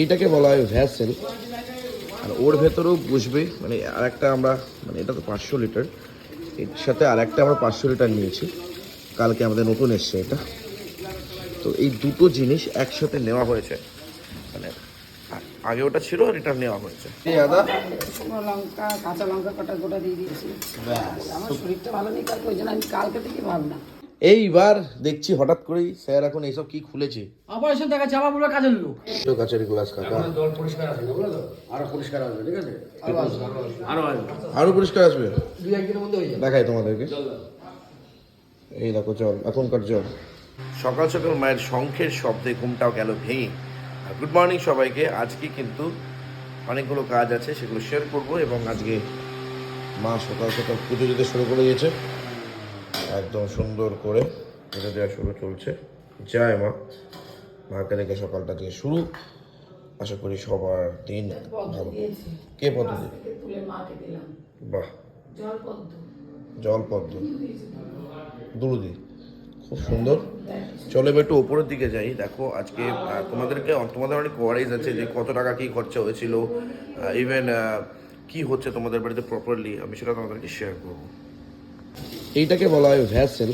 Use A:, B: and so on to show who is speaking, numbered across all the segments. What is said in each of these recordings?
A: এইটাকে বলা হয় ভ্যাসেল। আর ওর ভেতরেও বসবে মানে আর একটা আমরা মানে এটা তো পাঁচশো লিটার। এর সাথে আর একটা আমরা পাঁচশো লিটার নিয়েছি। কালকে আমাদের নতুন এসছে এটা। তো এই দুটো জিনিস একসাথে নেওয়া হয়েছে। মানে আগে ওটা ছিল আর এটা নেওয়া হয়েছে। দাদা
B: লঙ্কা কাঁচা লঙ্কা কটা গোটা দিয়ে দিয়েছি। আমার শরীরটা ভালো নেই কালকে ওই জন্য আমি কালকে থেকে ভাবনা।
A: এইবার দেখছি হঠাৎ করেই স্যার এখন এইসব কি খুলেছে।
B: অপারেশন দেখা চাপা পুরো কাজের লোক।
A: তো কাছের গ্লাস কাকা
C: জল পরিষ্কার আছে না বুঝলো তো আরও পরিষ্কার আসবে ঠিক আছে? আরও আসবে
A: আরও পরিষ্কার আসবে?
C: দুই একদিনের মধ্যে হয়ে যাবে।
A: দেখাই তোমাদেরকে। এই দেখো জল এখনকার জল। সকাল সকাল মায়ের শঙ্খের শব্দে ঘুমটাও গেল ভেঙে। গুড মর্নিং সবাইকে। আজকে কিন্তু অনেকগুলো কাজ আছে সেগুলো শেয়ার করব এবং আজকে মা সকাল সকাল পুজো দিতে শুরু করে দিয়েছে। একদম সুন্দর করে পুজো দেওয়া শুরু চলছে। জয় মা। মাকে দেখে সকালটা দিয়ে শুরু। আশা করি সবার দিন ভালো। কে পদ্ধতি বাহ।
B: জল পদ্ম।
A: জল পদ্ম। দুরুদি খুব সুন্দর। চলো এবার একটু ওপরের দিকে যাই। দেখো আজকে তোমাদেরকে তোমাদের অনেক কোয়ারিজ আছে যে কত টাকা কি খরচা হয়েছিল। ইভেন কি হচ্ছে তোমাদের বাড়িতে প্রপারলি আমি সেটা তোমাদেরকে শেয়ার করব। এইটাকে বলা হয় ভ্যাসেল।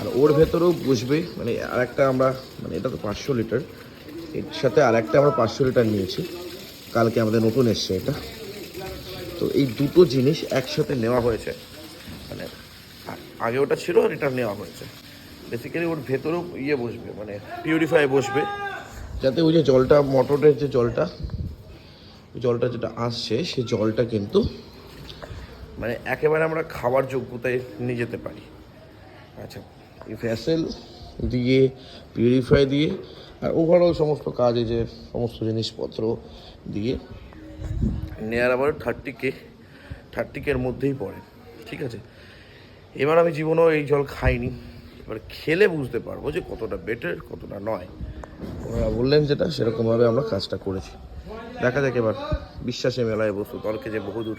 A: আর ওর ভেতরেও বসবে মানে আর একটা আমরা মানে এটা তো পাঁচশো লিটার। এর সাথে আর একটা আমরা পাঁচশো লিটার নিয়েছি। কালকে আমাদের নতুন এসছে এটা। তো এই দুটো জিনিস একসাথে নেওয়া হয়েছে। মানে আগে ওটা ছিল আর এটা নেওয়া হয়েছে। বেসিক্যালি ওর ভেতরেও ইয়ে বসবে মানে পিউরিফাই বসবে। যাতে ওই যে জলটা, মোটরের যে জলটা জলটা যেটা আসছে সেই জলটা কিন্তু মানে একেবারে আমরা খাওয়ার যোগ্যতায় নিয়ে যেতে পারি। আচ্ছা এই ভ্যাসেল দিয়ে পিউরিফাই দিয়ে, আর ওভারঅল সমস্ত কাজ যে সমস্ত জিনিসপত্র দিয়ে নেয়ার আবার থার্টি কে থার্টি কের মধ্যেই পড়ে, ঠিক আছে? এবার আমি জীবনেও এই জল খাইনি। এবার খেলে বুঝতে পারব যে কতটা বেটার কতটা নয়। ওনারা বললেন যেটা, সেরকমভাবে আমরা কাজটা করেছি। দেখা যাক এবার, বিশ্বাসে মেলায় বস্তু তর্কে যে বহুদূর,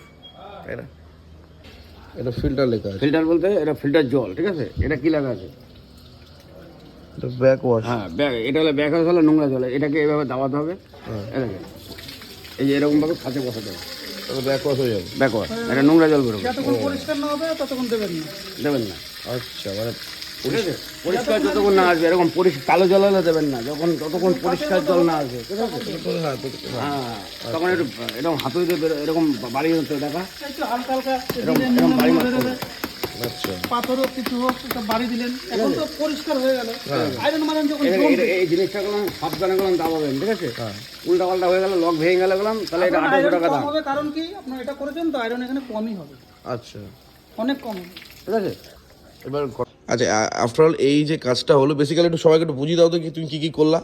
A: তাই না? এটা ফিল্টার লেখা আছে।
C: ফিল্টার বলতে এটা ফিল্টার জল ঠিক আছে? এটা কি লেখা আছে?
A: এটা ব্যাক ওয়াশ
C: হ্যাঁ ব্যাক এটা হলো ওয়াশ হলে নোংরা জল। এটাকে এভাবে দাওয়াতে হবে। এটাকে এই যে এরকম ভাবে খাতে বসাতে হবে।
A: ব্যাক ওয়াশ হয়ে যাবে।
C: ব্যাগ এটা নোংরা জল বেরোবে।
B: যতক্ষণ পরিষ্কার না হবে ততক্ষণ দেবেন না।
C: দেবেন না।
A: আচ্ছা মানে
C: ঠিক আছে? পরিষ্কার যতক্ষণ না আসবে এরকম পরিষ্কার কালো জল হলে দেবেন না যখন ততক্ষণ পরিষ্কার জল না আসবে ঠিক আছে?
A: হ্যাঁ
C: হ্যাঁ তখন একটু এরকম হাতে দিয়ে বেরো- এরকম বাড়ি হতে দেখা?
B: হালকা হালকা
C: এরকম এরকম বাড়ি মারতে হবে।
A: আচ্ছা।
B: পাথর কিছু হোক বাড়ি দিলেন এখন তো পরিষ্কার হয়ে গেল। আয়রন মারেন যখন
C: এটা- এটা- এই জিনিসটা গেলাম সাবধানে গেলাম দাবাবেন ঠিক আছে? উল্টা পাল্টা হয়ে গেল লক ভেঙে গেল গেলাম তাহলে এটা আঠারোশো টাকা দাম।
B: হবে কারণ কি? আপনার এটা করেছেন তো আয়রন এখানে কমই হবে।
A: আচ্ছা।
B: অনেক কম হবে।
C: ঠিক আছে?
A: এবার আচ্ছা আফটার অল এই যে কাজটা হলো বেসিক্যালি একটু সবাইকে একটু বুঝিয়ে দাও তো কি তুমি কি কি করলা।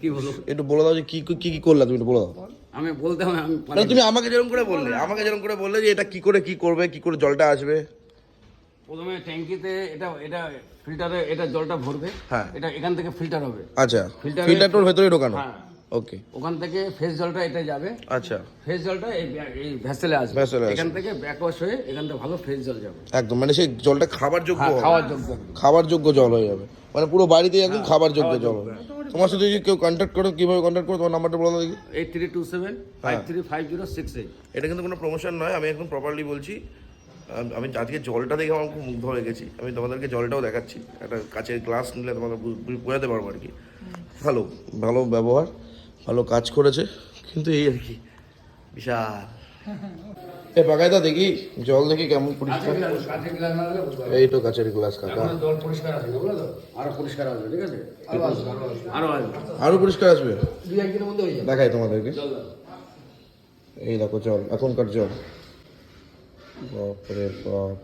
C: কি বলব
A: একটু বলে দাও যে কি কি কি করলা তুমি একটু বলে দাও।
C: আমি বলতে হবে আমি
A: তুমি আমাকে যেরকম করে বললে আমাকে যেরকম করে বললে যে এটা কি করে কি করবে কি করে জলটা আসবে।
C: প্রথমে ট্যাঙ্কিতে এটা এটা ফিল্টারে এটা জলটা ভরবে।
A: হ্যাঁ।
C: এটা এখান থেকে ফিল্টার হবে।
A: আচ্ছা
C: Filter-
A: ফিল্টারটার ভেতরে ঢোকানো।
C: হ্যাঁ।
A: ওকে
C: ওখান থেকে ফ্রেশ জলটা এটা যাবে।
A: আচ্ছা।
C: ফ্রেশ জলটা এই ভ্যাসেলে আসবে। এখান থেকে ব্যাকওয়াশ হয়ে এখান থেকে ভালো ফ্রেশ জল যাবে।
A: একদম মানে সেই জলটা খাবার যোগ্য
C: হ্যাঁ
A: হবে।
C: খাওয়ার যোগ্য
A: খাবার যোগ্য জল হয়ে যাবে। মানে পুরো বাড়িতে একদম খাবার যোগ্য জল হবে। তোমার সাথে যদি কেউ কন্ট্যাক্ট করো কীভাবে কন্ট্যাক্ট করো? তোমার নাম্বারটা বলো দেখি।
C: Eight three two seven five three five zero six eight
A: এটা কিন্তু কোনো প্রমোশন নয় আমি একদম প্রপারলি বলছি। আমি আজকে জলটা দেখে আমার খুব মুগ্ধ হয়ে গেছি। আমি তোমাদেরকে জলটাও দেখাচ্ছি। একটা কাছের গ্লাস নিলে তোমাদের বোঝাতে পারব আর কি। ভালো ভালো ব্যবহার। ভালো কাজ করেছে কিন্তু এই আর কি বিশাল। এ বাগাইদা দেখি জল দেখি কেমন পরিষ্কার। এই তো কাচের গ্লাস কাকা
C: জল পরিষ্কার আছে আরও পরিষ্কার আসবে ঠিক আছে? আরও আসবে
A: আরও পরিষ্কার আসবে?
C: দুই একদিনের মধ্যে হয়ে যাবে।
A: দেখাই তোমাদেরকে। এই দেখো জল এখনকার জল। বাপরে বাপ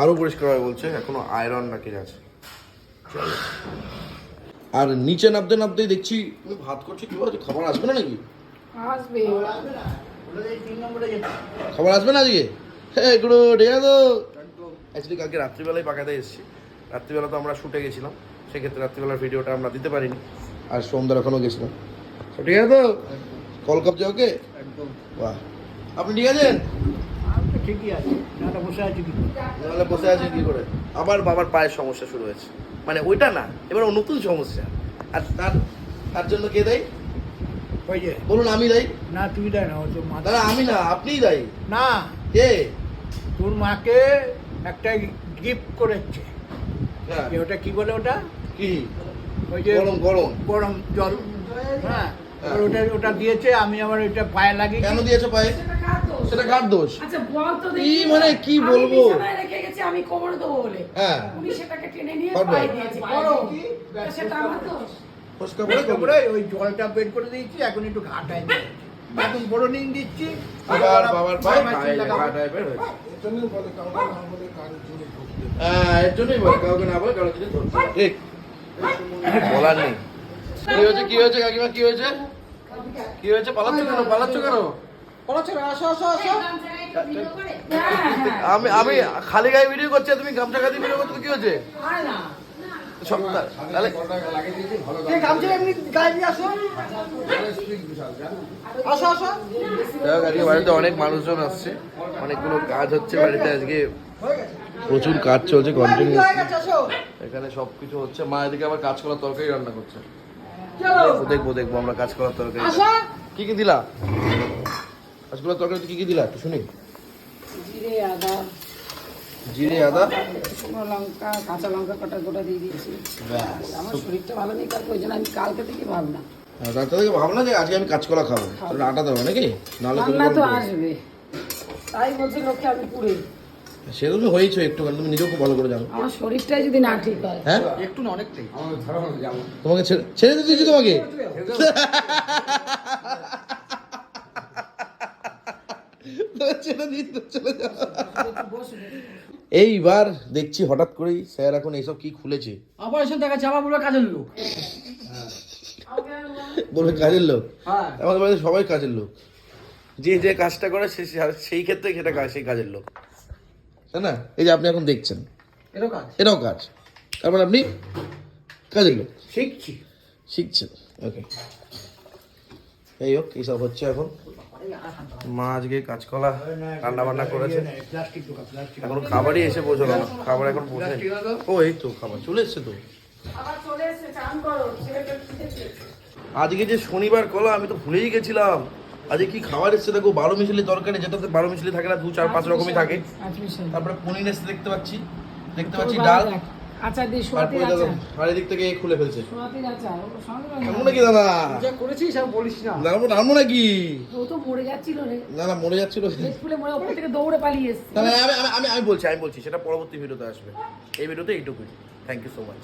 A: আরও পরিষ্কার। হয় বলছে এখনও আয়রন নাকি আছে। চলো। আর নিচে নামতে নামতেই দেখছি তুমি ভাত করছ কি বলছো? খাবার আসবে না নাকি?
B: আসবে।
A: খাবার আসবে না আজকে? হ্যাঁ এগুলো ঠিক আছে তো? অ্যাকচুয়ালি কালকে রাত্রিবেলায় পাকাতে এসেছি। রাত্রিবেলা তো আমরা শুটে গেছিলাম সেক্ষেত্রে রাত্রিবেলার ভিডিওটা আমরা দিতে পারিনি। আর সন্ধ্যার এখনও গেছিলাম। ঠিক আছে তো? কল কাপ যাও ওকে?
B: একদম।
A: বাহ। আপনি ঠিক আছেন?
B: তো ঠিকই আছে। দাদা বসে আছি কি
A: বসে আছেন কি করে? আবার বাবার পায়ের সমস্যা শুরু হয়েছে। মানে ওইটা না এবার ও নতুন সমস্যা। আর তার তার জন্য কে দেয়?
D: ওই যে।
A: বলুন আমি দায়ী?
D: না তুই দেয় না ও তোর মা
A: দাদা আমি না আপনিই দায়ী।
D: না।
A: কে?
D: তোর মাকে একটা গিফট করেছে।
A: হ্যাঁ,
D: ওটা কি বলে ওটা?
A: কি?
D: ওই যে
A: গরম গরম।
D: গরম জল। হ্যাঁ। আর ওটা ওটা দিয়েছে আমি আমার ওইটা পায়ে লাগিয়ে
A: কেন দিয়েছে পায়ে?
B: সেটা কার দোষ? আচ্ছা বল তো
A: কি
B: দেখি।
A: মানে কি বলব?
B: আমি কোমরে দেবো বলে
A: হ্যাঁ
B: উনি সেটাকে টেনে নিয়ে। পায়ে দিয়েছে তা সেটা আমার
A: ফসকা
D: ওই জলটা বের করে দিয়েছি এখন একটু ঘাটায়। এখন বড় নিন দিচ্ছি
A: আবার বাবার পায়ে হয়েছে হ্যাঁ এর জন্যই বলে কাউকে না বলে কারও যদি ধরতে ঠিক বলার নেই কি হয়েছে কি হয়েছে কাকিমা কি হয়েছে কি হয়েছে পালাচ্ছ কেন পালাচ্ছ কেন
B: হ্যাঁ, হ্যাঁ।
A: আমি আমি খালি গায়ে ভিডিও করছি তুমি গামছা খাদি ভিডিও করছ কি হয়েছে?
B: আর না।
A: সব তাহলে দেখো বাড়িতে অনেক মানুষজন আসছে। অনেকগুলো কাজ হচ্ছে বাড়িতে আজকে প্রচুর কাজ চলছে কন্টিনিউ এখানে সব কিছু হচ্ছে। মা এদিকে আবার কাজ করার তরকারি রান্না করছে। দেখব দেখব আমরা কাজ করার তরকারি কি কি দিলা? করার তরকারি কি কি দিলা একটু শুনি।
B: জিরে আদা।
A: জিরে আদা?
B: শুকনো লঙ্কা কাঁচা লঙ্কা কটা গোটা দিয়ে দিয়েছি। আমার শরীরটা ভালো নেই কালকে ওই জন্য আমি কালকে থেকে ভাবনা।
A: রাস্তা থেকে ভাবলাম যে আজকে আমি কাজ করা খাব। আটা দেবো নাকি? নাহলে
B: রান্না তো আসবে। তাই বলছে লোককে আমি পুড়ে।
A: সে তুমি হয়েছো একটু তুমি নিজেও খুব ভালো করে জানো।
B: আমার শরীরটাই যদি না ঠিক হয়।
A: হ্যাঁ?
C: একটু না অনেকটাই। ধরো
A: তোমাকে ছেড়ে দিয়েছি তোমাকে? ছেড়ে দিতে চলে যাও এইবার দেখছি হঠাৎ করেই স্যার এখন এইসব কি খুলেছে।
C: এসে দেখা চাপা পুরো কাজের লোক।
A: বলবে কাজের লোক?
C: হ্যাঁ।
A: আমাদের বাড়িতে সবাই কাজের লোক। যে যে কাজটা করে সে সেই ক্ষেত্রে সেটা কাজ সেই কাজের লোক। তাই না? এই যে আপনি এখন দেখছেন।
C: এরও কাজ।
A: এটাও কাজ। তারপর আপনি কাজের লোক।
D: শিখছি।
A: শিখছেন। ওকে। এই হোক এইসব হচ্ছে এখন। মা আজকে কাঁচকলা রান্না বান্না করেছে। এখন খাবারই এসে পৌঁছালো না। খাবার এখন পৌঁছে ও এই তো খাবার। চলে এসছে তো। আজকে যে শনিবার কলা আমি তো ভুলেই গেছিলাম। আজকে কি খাবার এসছে? দেখো বারো মিশালি তরকারি যেটাতে বারো মিশালি থাকে না দু চার পাঁচ রকমই থাকে। তারপরে পনির এসছে দেখতে পাচ্ছি। দেখতে পাচ্ছি ডাল।
B: আচার দিয়ে
A: আর
B: সোয়াতির আচার
A: আর এদিক থেকে খুলে ফেলছে।
B: সোয়াতির আচার ও সঙ্গে সঙ্গে
A: নাকি দাদা?
C: যা করেছিস আর বলিস না।
A: নাকি?
B: ও তো মরে যাচ্ছিল রে।
A: না না মরে যাচ্ছিল
B: পেট মরে ওপর থেকে দৌড়ে পালিয়ে এসছে।
A: না না, আমি আমি আমি- আমি বলছি আমি বলছি সেটা পরবর্তী ভিডিওতে আসবে। এই ভিডিওতে এইটুকুই। Thank you so much